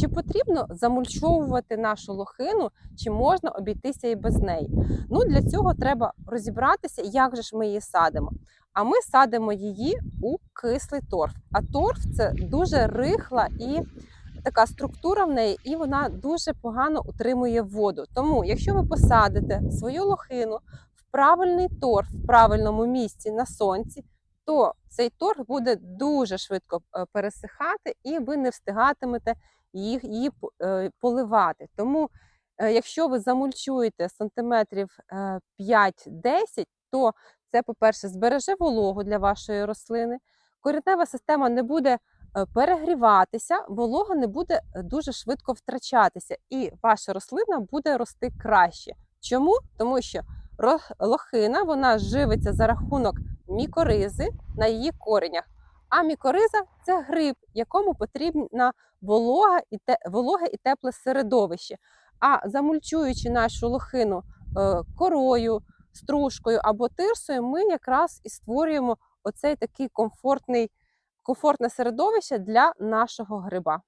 Чи потрібно замульчовувати нашу лохину, чи можна обійтися і без неї? Ну для цього треба розібратися, як же ж ми її садимо. А ми садимо її у кислий торф. А торф це дуже рихла і така структура в неї, і вона дуже погано утримує воду. Тому, якщо ви посадите свою лохину в правильний торф в правильному місці на сонці, то цей торф буде дуже швидко е, пересихати, і ви не встигатимете їх її е, поливати. Тому, е, якщо ви замульчуєте сантиметрів е, 5-10, то це, по-перше, збереже вологу для вашої рослини. Коренева система не буде перегріватися, волога не буде дуже швидко втрачатися, і ваша рослина буде рости краще. Чому? Тому що лохина вона живиться за рахунок мікоризи на її коренях. А мікориза це гриб, якому потрібна волога і те, вологе і тепле середовище. А замульчуючи нашу лохину е, корою, стружкою або тирсою, ми якраз і створюємо оцей такий комфортний, комфортне середовище для нашого гриба.